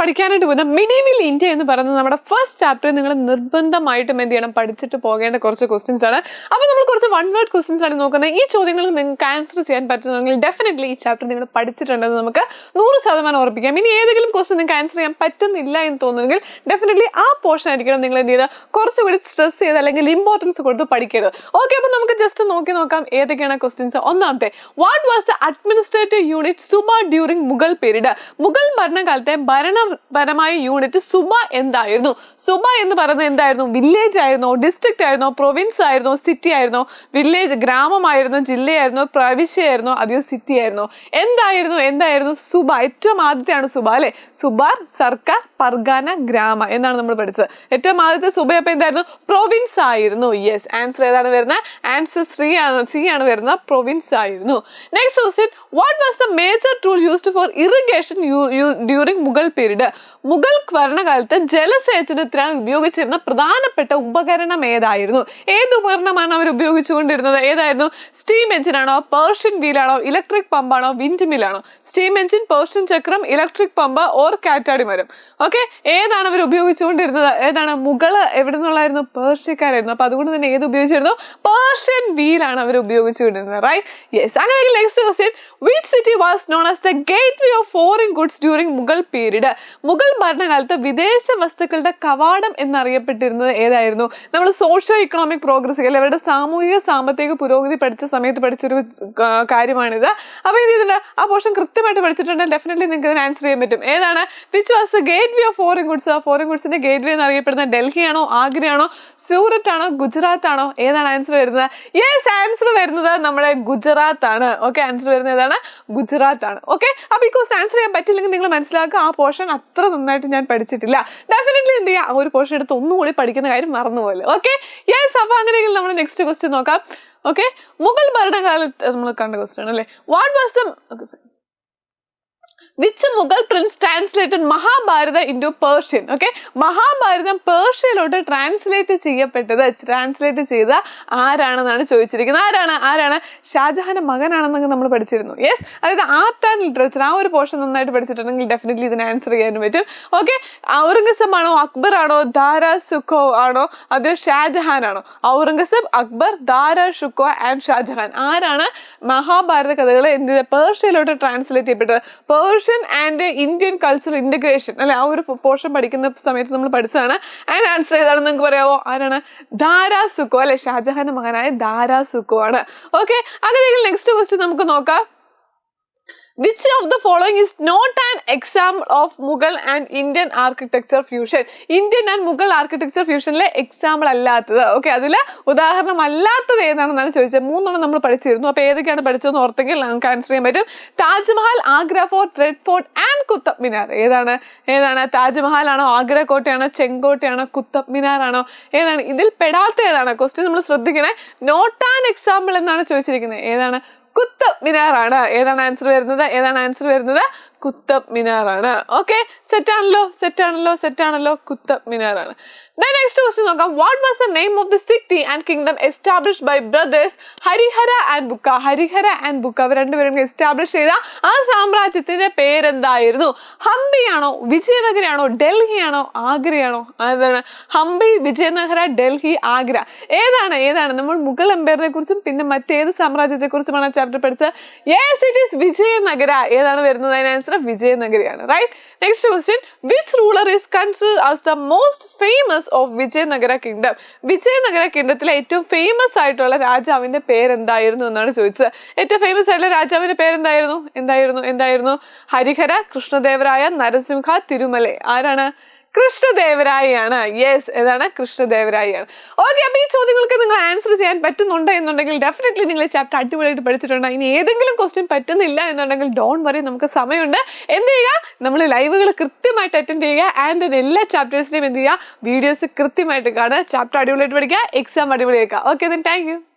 പഠിക്കാനായിട്ട് പോകുന്ന medieval India എന്ന് പറയുന്നത് നമ്മുടെ ഫസ്റ്റ് ചാപ്റ്റർ നിങ്ങൾ നിർബന്ധമായിട്ടും എന്ത് ചെയ്യണം? പഠിച്ചിട്ട് പോകേണ്ട കുറച്ച് ക്വസ്റ്റ്യൻസ് ആണ്. അപ്പോൾ നമ്മൾ കുറച്ച് വൺ വേർഡ് ക്വസ്റ്റ്യൻസ് ആണ് നോക്കുന്നത്. ഈ ചോദ്യങ്ങൾ നിങ്ങൾക്ക് ആൻസർ ചെയ്യാൻ പറ്റുന്നുണ്ടെങ്കിൽ ഡെഫിനറ്റ്ലി ഈ ചാപ്റ്റർ നിങ്ങൾ പഠിച്ചിട്ടുണ്ടെന്ന് നമുക്ക് നൂറ് ശതമാനം ഉറപ്പിക്കാം. ഇനി ഏതെങ്കിലും ക്വസ്റ്റ്യൻ നിങ്ങൾക്ക് ആൻസർ ചെയ്യാൻ പറ്റുന്നില്ല എന്ന് തോന്നുന്നെങ്കിൽ ഡെഫിനറ്റ്ലി ആ പോർഷൻ ആയിരിക്കണം നിങ്ങൾ എന്ത് ചെയ്ത് കുറച്ചുകൂടി സ്ട്രെസ് ചെയ്ത് അല്ലെങ്കിൽ ഇമ്പോർട്ടൻസ് കൊടുത്ത് പഠിക്കരുത്. ഓക്കെ അപ്പോൾ നമുക്ക് ജസ്റ്റ് നോക്കി നോക്കാം ഏതൊക്കെയാണ് ക്വസ്റ്റ്യൻസ് ഒന്നാമത്തെ what was the administrative unit suba during Mughal period Mughal ഭരണകാലത്തെ ഭരണപരമായ യൂണിറ്റ് സുബ എന്തായിരുന്നു? സുബ എന്ന് പറയുന്നത് എന്തായിരുന്നു? വില്ലേജ് ആയിരുന്നോ? ഡിസ്ട്രിക്റ്റ് ആയിരുന്നോ? പ്രൊവിൻസ് ആയിരുന്നോ? സിറ്റി ആയിരുന്നോ? വില്ലേജ് ഗ്രാമമായിരുന്നോ? ജില്ലയായിരുന്നോ? പ്രവിശ്യയായിരുന്നോ? അതെയോ സിറ്റി ആയിരുന്നോ? എന്തായിരുന്നു? എന്തായിരുന്നു സുബ? ഏറ്റവും ആദ്യത്തെയാണ് സുബ അല്ലെ? സുബാർ സർക്കാർ പർഗാന ഗ്രാമ എന്നാണ് നമ്മൾ പഠിച്ചത്. ഏറ്റവും ആദ്യത്തെ സുബ അപ്പൊ എന്തായിരുന്നു? പ്രൊവിൻസ് ആയിരുന്നു. യെസ് ആൻസർ ഏതാണ് വരുന്നത്? ആൻസർ ശ്രീ ആണ്. സി ആണ് വരുന്നത്. പ്രൊവിൻസ് ആയിരുന്നു. Next question what was the major tool used for irrigation during Mughal period Mughal ഭരണകാലത്ത് ജലസേചനത്തിനായി ഉപയോഗിച്ചിരുന്ന പ്രധാനപ്പെട്ട ഉപകരണം ഏതായിരുന്നു? ഏത് ഉപകരണമാണ് അവർ ഉപയോഗിച്ചുകൊണ്ടിരുന്നത്? ഏതായിരുന്നു? സ്റ്റീം എഞ്ചിനാണോ? പേർഷ്യൻ വീലാണോ? ഇലക്ട്രിക് പമ്പാണോ? വിൻഡ് മില്ലാണോ? സ്റ്റീം എഞ്ചിൻ പേർഷ്യൻ ചക്രം ഇലക്ട്രിക് പമ്പ് ഓർ കാറ്റാടി മരം. ഓക്കെ? ഏതാണ് അവർ ഉപയോഗിച്ചുകൊണ്ടിരുന്നത്? ഏതാണ്? മുഗൾ എവിടെ നിന്നുള്ളായിരുന്നു പേർഷ്യക്കാരായിരുന്നു. അപ്പൊ അതുകൊണ്ട് തന്നെ ഏത് ഉപയോഗിച്ചിരുന്നു? പേർഷ്യൻ വീലാണ് അവർ ഉപയോഗിച്ചുകൊണ്ടിരുന്നത് റൈറ്റ് യെസ് അങ്ങനെയെങ്കിൽ next question which city was known as the gateway of foreign goods during Mughal period Mughal ഭരണകാലത്ത് വിദേശ വസ്തുക്കളുടെ കവാടം എന്നറിയപ്പെട്ടിരുന്നത് ഏതായിരുന്നു? നമ്മൾ സോഷ്യോ ഇക്കണോമിക് പ്രോഗ്രസ് അല്ലെങ്കിൽ അവരുടെ സാമൂഹിക സാമ്പത്തിക പുരോഗതി പഠിച്ച സമയത്ത് പഠിച്ചൊരു കാര്യമാണിത്. അപ്പോൾ ഇത് ഇതിന്റെ ആ പോർഷൻ കൃത്യമായിട്ട് പഠിച്ചിട്ടുണ്ടെങ്കിൽ ഡെഫിനറ്റ്ലി നിങ്ങൾക്ക് ഇതിന് ആൻസർ ചെയ്യാൻ പറ്റും. ഏതാണ്? Which was the gateway of foreign goods foreign ഗുഡ്സിന്റെ gateway എന്നറിയപ്പെടുന്ന ഡൽഹിയാണോ ആഗ്രയാണോ സൂററ്റ് ആണോ ഗുജറാത്ത് ആണോ ഏതാണ് ആൻസർ വരുന്നത്? യെസ് ആൻസർ വരുന്നത് നമ്മുടെ ഗുജറാത്ത് ആണ് ഓക്കെ ആൻസർ വരുന്നത് ഏതാണ്? ഗുജറാത്ത് ആണ് ഓക്കെ അപ്പോൾ ഈ ക്വസ്റ്റ് ആൻസർ ചെയ്യാൻ പറ്റില്ലെങ്കിൽ നിങ്ങൾ മനസ്സിലാക്കുക ആ പോർഷൻ അത്ര നന്നായിട്ട് ഞാൻ പഠിച്ചിട്ടില്ല. ഡെഫിനറ്റ്ലി എന്ത് ചെയ്യുക ആ ഒരു പോർഷൻ എടുത്ത് ഒന്നുകൂടി പഠിക്കുന്ന കാര്യം മറന്നുപോലെ ഓക്കെ യെസ് അപ്പോൾ അങ്ങനെയെങ്കിൽ നമ്മൾ നെക്സ്റ്റ് ക്വസ്റ്റ്യൻ നോക്കാം. ഓക്കെ മുഗൾ ഭരണകാലത്ത് നമ്മൾ കണ്ട ക്വസ്റ്റ്യൻ അല്ലേ what was the which Mughal prince translated Mahabharata into Persian okay Mahabharatam പേർഷ്യയിലോട്ട് translate ചെയ്യപ്പെട്ടത് ട്രാൻസ്ലേറ്റ് ചെയ്ത ആരാണെന്നാണ് ചോദിച്ചിരിക്കുന്നത്. ആരാണ്? ആരാണ്? ഷാജഹാന്റെ മകനാണെന്നൊക്കെ നമ്മൾ പഠിച്ചിരുന്നു. യെസ് അതായത് ആർട്ട് ആൻഡ് ലിറ്ററേച്ചർ ആ ഒരു പോർഷൻ നന്നായിട്ട് പഠിച്ചിട്ടുണ്ടെങ്കിൽ ഡെഫിനറ്റ്ലി ഇതിന് ആൻസർ ചെയ്യാനും പറ്റും. ഓക്കെ ഔറംഗസബ് ആണോ അക്ബർ ആണോ? ദാര സുഖോ ആണോ? അതോ ഷാജഹാൻ ആണോ? ഔറംഗസബ് അക്ബർ ദാര ഷുക്കോ ആൻഡ് ഷാജഹാൻ. ആരാണ് മഹാഭാരത കഥകൾ എന്ത് പേർഷ്യയിലോട്ട് ട്രാൻസ്ലേറ്റ് ചെയ്യപ്പെട്ടത്? Persian and Indian cultural integration അല്ലെ ആ ഒരു പോർഷൻ പഠിക്കുന്ന സമയത്ത് നമ്മൾ പഠിച്ചതാണ്. അതിന് ആൻസർ ഏതാണ് നിങ്ങൾക്ക് പറയാമോ ആരാണ്? ദാരാ സുക്കോ അല്ലെ ഷാജഹാന്റെ മകനായ ദാരാ സുക്കോ ആണ്. ഓക്കെ അങ്ങനെയെങ്കിൽ നെക്സ്റ്റ് ക്വസ്റ്റ്യൻ നമുക്ക് നോക്കാം. Which of the following is not an example of Mughal and Indian architecture fusion Indian and Mughal architecture ഫ്യൂഷനിലെ example അല്ലാത്തത്. ഓക്കെ അതിൽ ഉദാഹരണം അല്ലാത്തത് ഏതാണെന്നാണ് ചോദിച്ചത്. മൂന്നെണ്ണം നമ്മൾ പഠിച്ചിരുന്നു. അപ്പോൾ ഏതൊക്കെയാണ് പഠിച്ചതെന്ന് ഓർത്തെങ്കിൽ നമുക്ക് ആൻസർ ചെയ്യാൻ പറ്റും. Taj Mahal Agra fort red fort and Qutub Minar. ഏതാണ്? ഏതാണ്? താജ്മഹൽ ആണോ ആഗ്ര കോട്ടയാണോ ചെങ്കോട്ടയാണോ കുത്തബ് മിനാർ ആണോ ഏതാണ്? ഇതിൽ പെടാത്ത ഏതാണ്? ക്വസ്റ്റ്യൻ നമ്മൾ ശ്രദ്ധിക്കണേ. നോട്ട് ആൻ എക്സാമ്പിൾ എന്നാണ് ചോദിച്ചിരിക്കുന്നത്. ഏതാണ്? കുത്തബ് മിനാറാണ് ഏതാണ് ആൻസർ വരുന്നത്? ഏതാണ് ആൻസർ വരുന്നത്? കുത്തബ് മിനാറാണ് ഓക്കെ സെറ്റ് ആണല്ലോ സെറ്റ് ആണല്ലോ സെറ്റ് ആണല്ലോ കുത്തബ് മിനാറാണ് നെക്സ്റ്റ് ക്വസ്റ്റ്യൻ നോക്കാം. What was the name of the city and kingdom establish by brothers Harihara and Bukka? Harihara and ബുക്ക അവർ രണ്ടുപേരും എസ്റ്റാബ്ലിഷ് ചെയ്ത ആ സാമ്രാജ്യത്തിന്റെ പേരെന്തായിരുന്നു? ഹംപിയാണോ വിജയനഗരയാണോ ഡൽഹിയാണോ ആഗ്രയാണോ? അതാണ് ഹംപി വിജയനഗര ഡൽഹി ആഗ്ര. ഏതാണ് ഏതാണ്? നമ്മൾ മുഗൾ എംപയറിനെ കുറിച്ചും പിന്നെ മറ്റേത് സാമ്രാജ്യത്തെ കുറിച്ചുമാണ് ചാപ്റ്റർ പഠിച്ചത്. Yes it is Vijayanagara. ഏതാണ് വരുന്നത്? അതിന് answer വിജയനഗരിയാണ് right next question which ruler is consider as the most famous of Vijayanagara kingdom? Vijayanagara കിങ്ഡത്തിലെ ഏറ്റവും ഫേമസ് ആയിട്ടുള്ള രാജാവിന്റെ പേരെന്തായിരുന്നു എന്നാണ് ചോദിച്ചത്. ഏറ്റവും ഫേമസ് ആയിട്ടുള്ള രാജാവിന്റെ പേരെന്തായിരുന്നു? എന്തായിരുന്നു? എന്തായിരുന്നു? ഹരിഹര കൃഷ്ണദേവരായ നരസിംഹ തിരുമല. ആരാണ്? കൃഷ്ണദേവരായാണ് യെസ് ഏതാണ് കൃഷ്ണദേവരായാണ് ഓക്കെ അപ്പോൾ ഈ ചോദ്യങ്ങൾക്ക് നിങ്ങൾ ആൻസർ ചെയ്യാൻ പറ്റുന്നുണ്ട് എന്നുണ്ടെങ്കിൽ ഡെഫിനറ്റ്ലി നിങ്ങൾ ചാപ്റ്റർ അടിപൊളിയായിട്ട് പഠിച്ചിട്ടുണ്ട്. ഇനി ഏതെങ്കിലും ക്വസ്റ്റ്യൻ പറ്റുന്നില്ല എന്നുണ്ടെങ്കിൽ ഡോൺ വരെ നമുക്ക് സമയമുണ്ട്. എന്ത് ചെയ്യുക? നമ്മൾ ലൈവുകൾ കൃത്യമായിട്ട് അറ്റൻഡ് ചെയ്യുക. ആൻഡ് എല്ലാ ചാപ്റ്റേഴ്സിനെയും എന്ത് ചെയ്യുക? വീഡിയോസ് കൃത്യമായിട്ട് കാണുക. ചാപ്റ്റർ അടിപൊളിയായിട്ട് പഠിക്കുക. എക്സാം അടിപൊളിയാക്കുക. Okay then thank